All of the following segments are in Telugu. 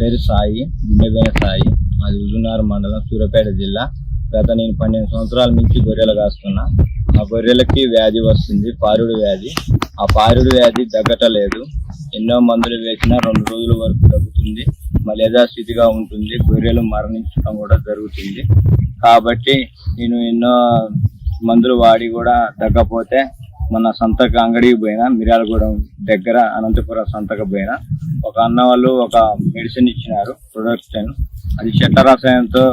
పేరు సాయి గుండెపోయిన సాయి. మాది హుజునార్ మండలం సూర్యాపేట జిల్లా. గత నేను పన్నెండు సంవత్సరాల నుంచి గొర్రెలు కాస్తున్నా. ఆ గొర్రెలకి వ్యాధి వస్తుంది పారుడు వ్యాధి. ఆ పారుడు వ్యాధి తగ్గటలేదు. ఎన్నో మందులు వేసినా రెండు రోజుల వరకు తగ్గుతుంది. మళ్ళీ యథాస్థితిగా ఉంటుంది. గొర్రెలు మరణించడం కూడా జరుగుతుంది. కాబట్టి నేను ఎన్నో మందులు వాడి కూడా తగ్గపోతే మన సంతక అంగడికి పోయినా మిర్యాలగూడెం దగ్గర అనంతపురం సంతకు పోయినా ఒక అన్న వాళ్ళు ఒక మెడిసిన్ ఇచ్చినారు ప్రొడక్షన్ అది చెట్ల రసాయనంతో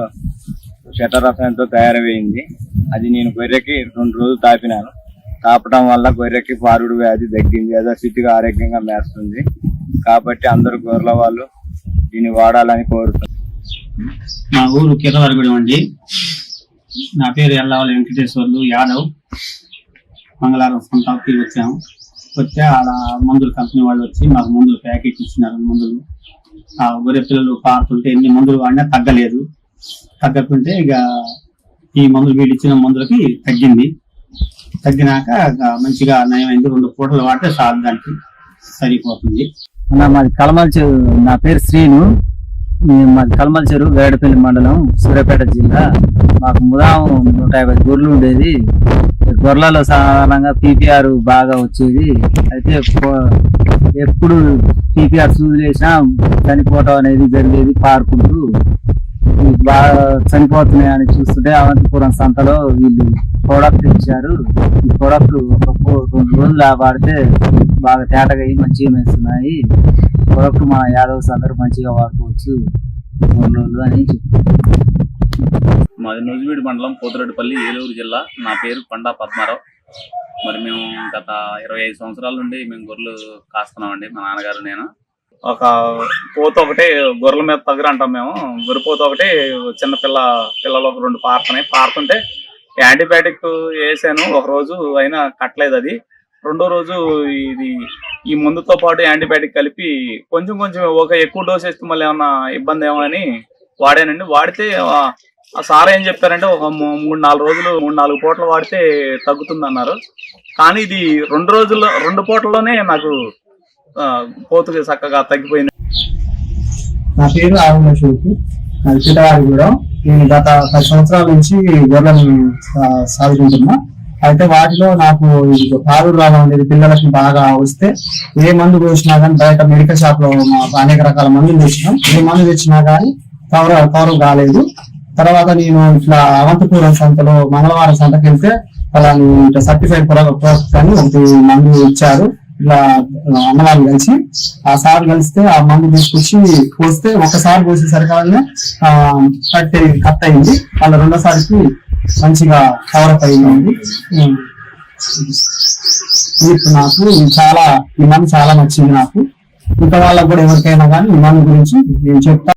చెట్ల రసాయనంతో తయారమైంది అది నేను గొర్రెకి రెండు రోజులు తాపినాను. తాపడం వల్ల గొర్రెకి పారుడు వ్యాధి తగ్గింది. యథాస్థితిగా ఆరోగ్యంగా మేస్తుంది. కాబట్టి అందరూ గొర్రెల వాళ్ళు దీన్ని వాడాలని కోరుతున్నారు మా ఊరు కిరవారిగూడెం అండి. నా పేరు ఎల్లవల్లి వెంకటేశ్వర్లు యాదవ్. మంగళవారం సంతాకి వచ్చాము. వస్తే ఆడ మందుల కంపెనీ వాళ్ళు వచ్చి మాకు మందులు ప్యాకెట్ ఇచ్చినారు మందులు. ఆ గొర్రె పిల్లలు పారుతుంటే ఎన్ని మందులు వాడినా తగ్గలేదు. తగ్గకుంటే ఇక ఈ మందులు వీళ్ళు ఇచ్చిన మందులకి తగ్గింది. తగ్గినాక మంచిగా నయమైంది రెండు పూటలు వాడితే చాలు దానికి సరిపోతుంది. మాది కలమల్చు నా పేరు శ్రీను. మాది కలమల చెరువు గరడపల్లి మండలం సూర్యాపేట జిల్లా. మాకు ముదాం నూట యాభై గొర్రెలు ఉండేది. గొర్రెలలో సాధారణంగా పీపీఆర్ బాగా వచ్చేది. అయితే ఎప్పుడు పీపీఆర్ సూది చనిపోవటం అనేది జరిగేది పారుకుంటూ బాగా చనిపోతున్నాయని చూస్తుంటే అవంతిపురం సంతలో వీళ్ళు ప్రోడక్ట్ ఇచ్చారు ఈ ప్రోడక్ట్ ఒక రెండు రోజులు వాడితే బాగా తేటగా మంచిగా వేస్తున్నాయి ప్రోడక్ట్ మన యాదవ్స్ అందరూ మంచిగా వాడుకోవచ్చు. రెండు రోజులు అని మాది నూజివీడు మండలం పోతిరెడ్డిపల్లి ఏలూరు జిల్లా. నా పేరు పండా పద్మారావు. మరి మేము గత ఇరవై ఐదు సంవత్సరాల నుండి మేము గొర్రెలు కాస్తున్నామండి. మా నాన్నగారు నేను. ఒక పోత ఒకటి గొర్రెల మీద తగ్గరు అంటాం మేము. గొర్రెపోత ఒకటి చిన్న పిల్ల పిల్లలు ఒక రెండు పారుతున్నాయి. పారుతుంటే యాంటీబయాటిక్ వేసాను. ఒక రోజు అయినా కట్టలేదు అది. రెండో రోజు ఇది ఈ మందుతో పాటు యాంటీబయాటిక్ కలిపి కొంచెం కొంచెం ఒక ఎక్కువ డోస్ వేస్తే మళ్ళీ ఏమన్నా ఇబ్బంది ఏమోనని వాడానండి. వాడితే సార్ ఏం చెప్పారంటే ఒక మూ- మూడు నాలుగు రోజులు మూడు నాలుగు పూటలు వాడితే తగ్గుతుంది అన్నారు కానీ ఇది రెండు రోజుల్లో రెండు పూటల్లోనే నాకు ఆ, పోతుగా చక్కగా తగ్గిపోయింది. నా పేరు ఆరుణ శివకు నాది నేను గత పది సంవత్సరాల నుంచి గొర్రెలను సాగుతుంటున్నా. అయితే వాటిలో నాకు ఇది పారుడు రావడం అనేది పిల్లలకి బాగా వస్తే ఏ మందు పోసినా కానీ బయట మెడికల్ షాప్లో అనేక రకాల మందులు తెచ్చినాం. ఏ మందు తెచ్చినా కానీ కవర్ కవర్ కాలేదు. తర్వాత నేను ఇట్లా అవంతపురం సంతలో మంగళవారం సంతకి వెళ్తే వాళ్ళని ఇట్లా సర్టిఫైడ్ ప్రోడక్ట్ అని ఒకటి మందు ఇచ్చారు. ఇట్లా అన్నవాళ్ళు కలిసి. ఆ సార్ కలిస్తే ఆ మందు తీసుకొచ్చి పోస్తే ఒకసారి పోసేసరికి ఆ కట్ కట్ అయింది వాళ్ళ రెండోసారికి మంచిగా కవర్ అయింది ఇప్పుడు నాకు చాలా ఈ చాలా నచ్చింది నాకు. ఇంకా వాళ్ళకు కూడా ఎవరికైనా కానీ ఈ గురించి నేను చెప్తాను